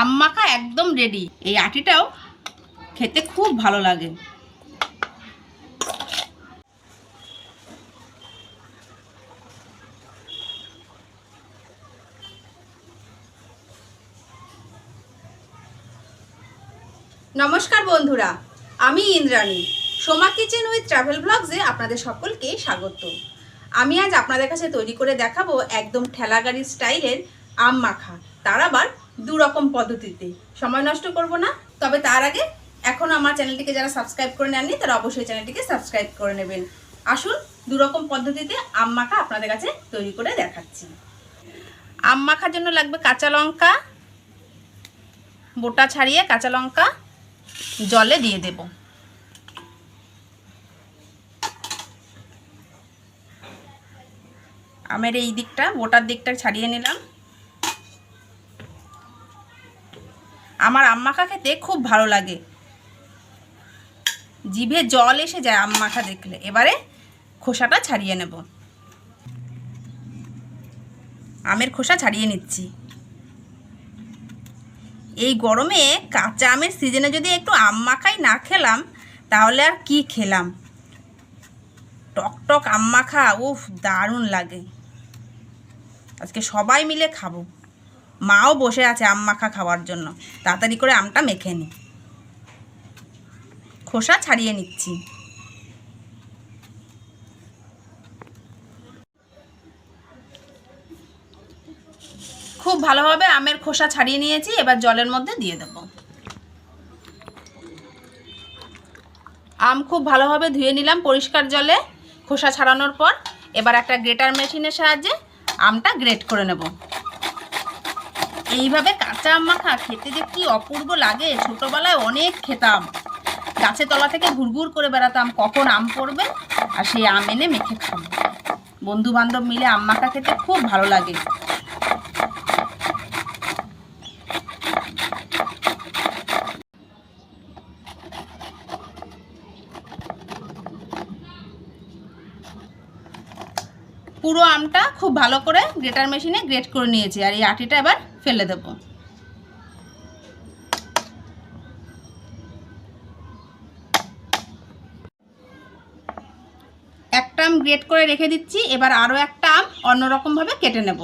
আম মাখা একদম রেডি এই আটিটাও খেতে খুব ভালো লাগে। নমস্কার বন্ধুরা, আমি Indrani. Soma kitchen with travel ব্লগসে আপনাদের সকলকে স্বাগত। আমি আজ আপনাদের কাছে তৈরি করে দেখাবো একদম ঠেলাগাড়ি স্টাইলের আম মাখা তার আবার দু রকম পদ্ধতিতে। সময় নষ্ট করব না, তবে তার আগে এখন আমার চ্যানেলটিকে যারা সাবস্ক্রাইব করে নেননি, তারা অবশ্যই চ্যানেলটিকে সাবস্ক্রাইব করে নেবেন। আসুন দু রকম পদ্ধতিতে আম মাখা আপনাদের কাছে তৈরি করে দেখাচ্ছি। আম মাখার জন্য লাগবে কাঁচা লঙ্কা, বোটা ছাড়িয়ে কাঁচা লঙ্কা জলে দিয়ে দেব। আমের এই দিকটা, বোটার দিকটা ছাড়িয়ে নিলাম। আমার আম মাখা খেতে খুব ভালো লাগে। জিভে জল এসে যায় আম মাখা দেখলে। এবারে খোসাটা ছাড়িয়ে নেব। আমের খোসা ছাড়িয়ে নিচ্ছি। এই গরমে কাঁচা আমের সিজনে যদি একটু আম মাখাই না খেলাম, তাহলে আর কি খেলাম? টক টক আম মাখা উফ, দারুণ লাগে। আজকে সবাই মিলে খাব। মাও বসে আছে আম মাখা খাওয়ার জন্য। তাড়াতাড়ি করে আমটা মেখে নি। খোসা ছাড়িয়ে নিচ্ছি। খুব ভালোভাবে আমের খোসা ছাড়িয়ে নিয়েছি, এবার জলের মধ্যে দিয়ে দেব। আম খুব ভালোভাবে ধুয়ে নিলাম পরিষ্কার জলে খোসা ছাড়ানোর পর। এবার একটা গ্রেটার মেশিনের সাহায্যে আমটা গ্রেট করে নেব। এইভাবে কাঁচা আম মাখা খেতে যে কি অপূর্ব লাগে, ছোটোবেলায় অনেক খেতাম। গাছের তলা থেকে ঘুরঘুর করে বেড়াতাম, কখন আম পড়বে আর সেই আম এনে মেখে খাব বন্ধু বান্ধব মিলে আম মাখা খেতে খুব ভালো লাগে। পুরো আমটা খুব ভালো করে গ্রেটার মেশিনে গ্রেট করে নিয়েছি। আর এই আটিটা এবার ফেলে দেব। একটা আম গ্রেট করে রেখে দিচ্ছি, এবার আরও একটা আম অন্যরকমভাবে কেটে নেব।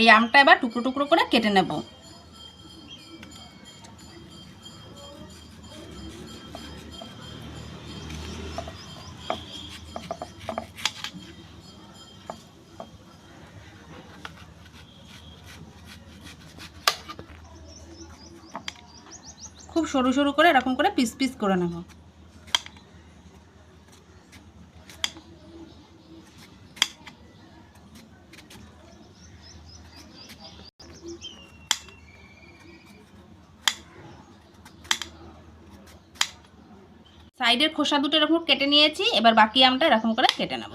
এই আমটা এবার টুকরো টুকরো করে কেটে নেব। সরু সরু করে এরকম করে পিস পিস করে নেব। সাইডের খোসা দুটো এরকম কেটে নিয়েছি, এবার বাকি আমটা এরকম করে কেটে নেব।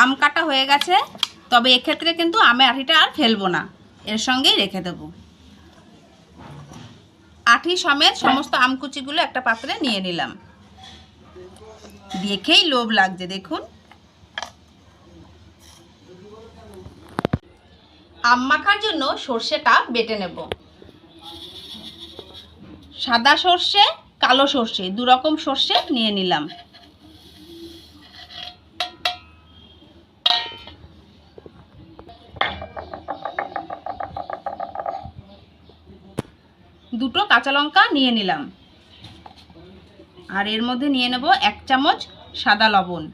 আম কাটা হয়ে গেছে, তবে এক্ষেত্রে কিন্তু আমের আঠিটা আর ফেলব না। এর সঙ্গেই রেখে দেব। আঠি সমেত সমস্ত আমকুচিগুলো একটা পাত্রে নিয়ে নিলাম। দেখেই লোভ লাগছে, দেখুন। আম মাখার জন্য সর্ষেটা বেটে নেব। সাদা সর্ষে, কালো সর্ষে দু রকম সর্ষে নিয়ে নিলাম। দুটো কাঁচা লঙ্কা নিয়ে নিলাম। আর এর মধ্যে নিয়ে নেব এক চামচ সাদা লবণ।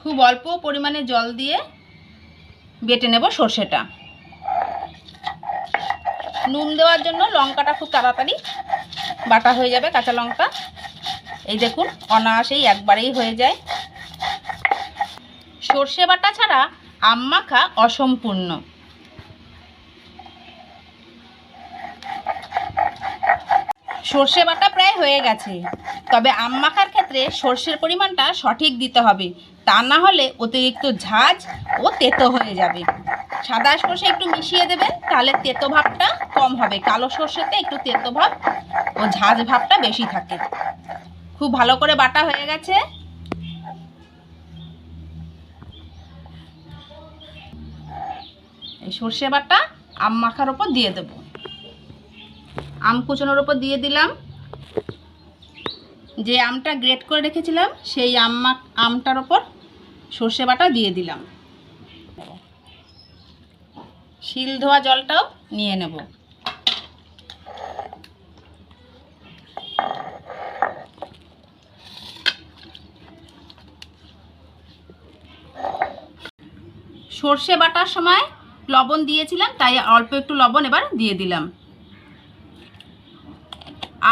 খুব অল্প পরিমাণে জল দিয়ে বেটে নেব সর্ষেটা। নুন দেওয়ার জন্য লঙ্কাটা খুব তাড়াতাড়ি বাটা হয়ে যাবে কাঁচা লঙ্কা। এই দেখুন, অনায়াসেই একবারেই হয়ে যায়। সর্ষে বাটা ছাড়া আম মাখা অসম্পূর্ণ। সর্ষে বাটা প্রায় হয়ে গেছে। তবে আম মাখার ক্ষেত্রে সর্ষের পরিমাণটা সঠিক দিতে হবে। তা না হলে অতিরিক্ত ঝাঁজ ও তেতো হয়ে যাবে। সাদা সর্ষে একটু মিশিয়ে দেবেন তাহলে তেতো ভাবটা কম হবে। কালো সর্ষেতে একটু তেতো ভাব ও ঝাঁজ ভাবটা বেশি থাকে। খুব ভালো করে বাটা হয়ে গেছে। এই সর্ষে বাটা আম মাখার ওপর দিয়ে দেব। আম কুচনোর ওপর দিয়ে দিলাম। যে আমটা গ্রেট করে রেখেছিলাম, সেই আম আমটার ওপর সর্ষে বাটা দিয়ে দিলাম। শিল ধোয়া জলটাও নিয়ে নেব। সর্ষে বাটার সময় লবণ দিয়েছিলাম, তাই অল্প একটু লবণ এবার দিয়ে দিলাম।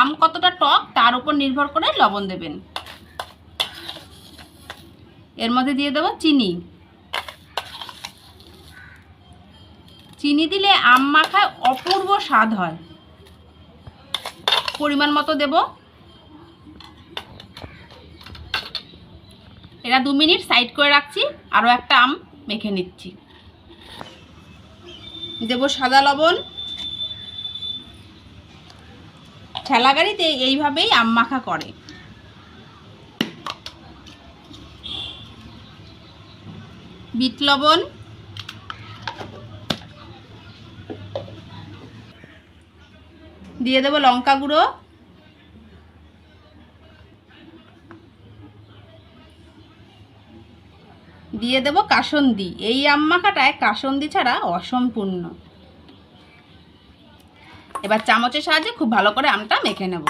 আম কতটা টক, তার উপর নির্ভর করে লবণ দেবেন। এর মধ্যে দিয়ে দেবো চিনি। চিনি দিলে আম মাখায় অপূর্ব স্বাদ হয়। পরিমাণ মতো দেব। এটা দু মিনিট সাইড করে রাখছি, আরও একটা আম মেখে নিচ্ছি। দেব সাদা লবণ। ঠেলা গাড়িতে এইভাবেই আম মাখা করে। বিট লবণ দিয়ে দেবো লঙ্কা গুঁড়ো। দিয়ে দেবো কাসন্দি। এই আম মাখাটায় কাসন্দি ছাড়া অসম্পূর্ণ। এবার চামচের সাহায্যে খুব ভালো করে আমটা মেখে নেব।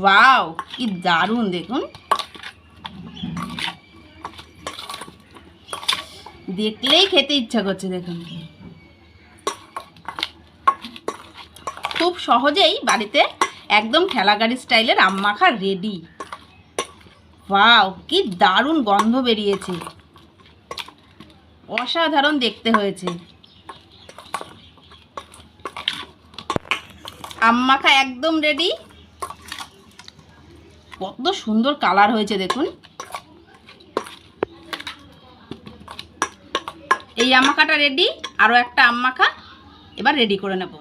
ওয়াও, কি দারুণ, দেখুন। দেখলেই খেতে ইচ্ছা করছে, দেখুন। খুব সহজেই বাড়িতে একদম ঠেলাগাড়ি স্টাইলের আম মাখা রেডি ওয়াও, কি দারুণ গন্ধ বেরিয়েছে। অসাধারণ দেখতে হয়েছে। মাখা একদম রেডি কত সুন্দর কালার হয়েছে দেখুন। এই আম মাখাটা রেডি আরও একটা আম মাখা এবার রেডি করে নেব।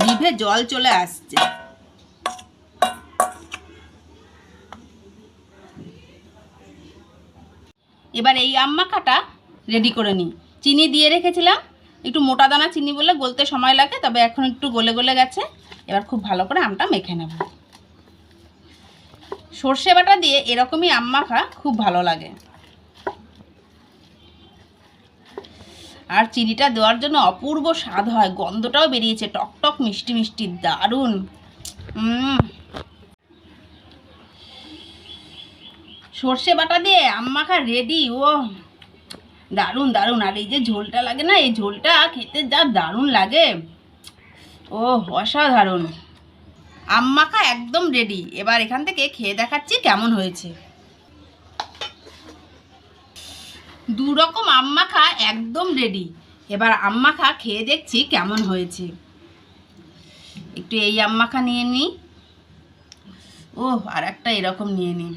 জিভে জল চলে আসছে। এবার এই আম মাখাটা রেডি করে নিই। চিনি দিয়ে রেখেছিলাম, একটু মোটা দানা চিনি বলে গলতে সময় লাগে, তবে এখন একটু গলে গলে গেছে। এবার খুব ভালো করে আমটা মেখে নেব। সর্ষে বাটা দিয়ে এরকমই আম মাখা খুব ভালো লাগে। আর চিনিটা দেওয়ার জন্য অপূর্ব স্বাদ হয়, গন্ধটাও বেরিয়েছে টক টক মিষ্টি মিষ্টি, দারুণ। উম সর্ষে বাটা দিয়ে মাখা রেডি ও। দারুণ দারুণ। আর এই যে ঝোলটা লাগে না, এই ঝোলটা খেতে যা দারুণ লাগে। ও, অসাধারণ। মাখা একদম রেডি এবার এখান থেকে খেয়ে দেখাচ্ছি কেমন হয়েছে। দু রকম মাখা একদম রেডি এবার মাখা খেয়ে দেখছি কেমন হয়েছে। একটু এই মাখা নিয়ে নিই ও আর একটা এরকম নিয়ে নিই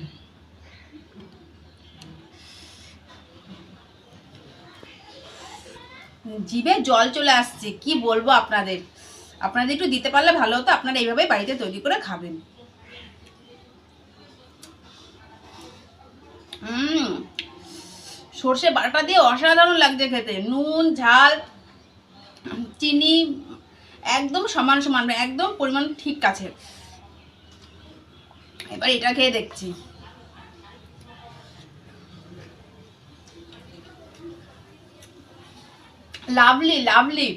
জিভে জল চলে আসছে, কি বলব আপনাদের? আপনাদের একটু দিতে পারলে ভালো হতো, আপনারা এইভাবে বাড়িতে তৈরি করে খাবেন। হুম সর্ষে বাটা দিয়ে অসাধারণ লাগছে খেতে। নুন, ঝাল, চিনি, একদম সমান সমান, একদম পরিমাণ ঠিক আছে এবার এটা খেয়ে দেখছি। Lovely lovely.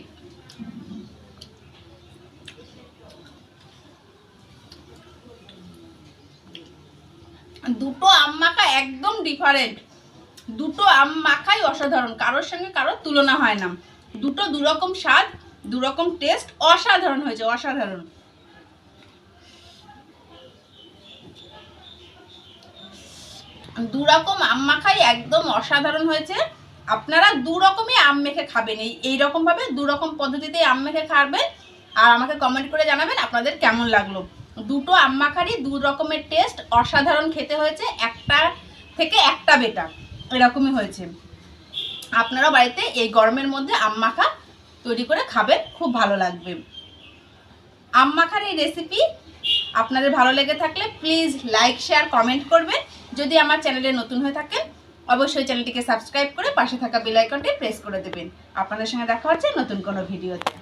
দুটো আম মাখা একদম ডিফারেন্ট দুটো আম মাখাই অসাধারণ, কারোর সঙ্গে কারোর তুলনা হয় না। দুটো দুরকম স্বাদ, দুরকম টেস্ট অসাধারণ হয়েছে, অসাধারণ। দু রকম আম মাখাই একদম অসাধারণ হয়েছে। আপনারা দু রকমই আম মেখে খাবেন। এই এইরকমভাবে দু রকম পদ্ধতিতে আম মেখে খাবেন। আর আমাকে কমেন্ট করে জানাবেন আপনাদের কেমন লাগল। দুটো আম মাখারই দু রকমের টেস্ট অসাধারণ খেতে হয়েছে। একটা থেকে একটা বেটার এরকমই হয়েছে। আপনারা বাড়িতে এই গরমের মধ্যে আম মাখা তৈরি করে খাবেন, খুব ভালো লাগবে। আম মাখার এই রেসিপি আপনাদের ভালো লেগে থাকলে প্লিজ লাইক শেয়ার কমেন্ট করবেন। যদি আমার চ্যানেলে নতুন হয়ে থাকেন অবশ্যই চ্যানেলটিকে সাবস্ক্রাইব করে পাশে থাকা বেল আইকনটি প্রেস করে দেবেন। আপনাদের সঙ্গে দেখা হচ্ছে নতুন কোনো ভিডিওতে।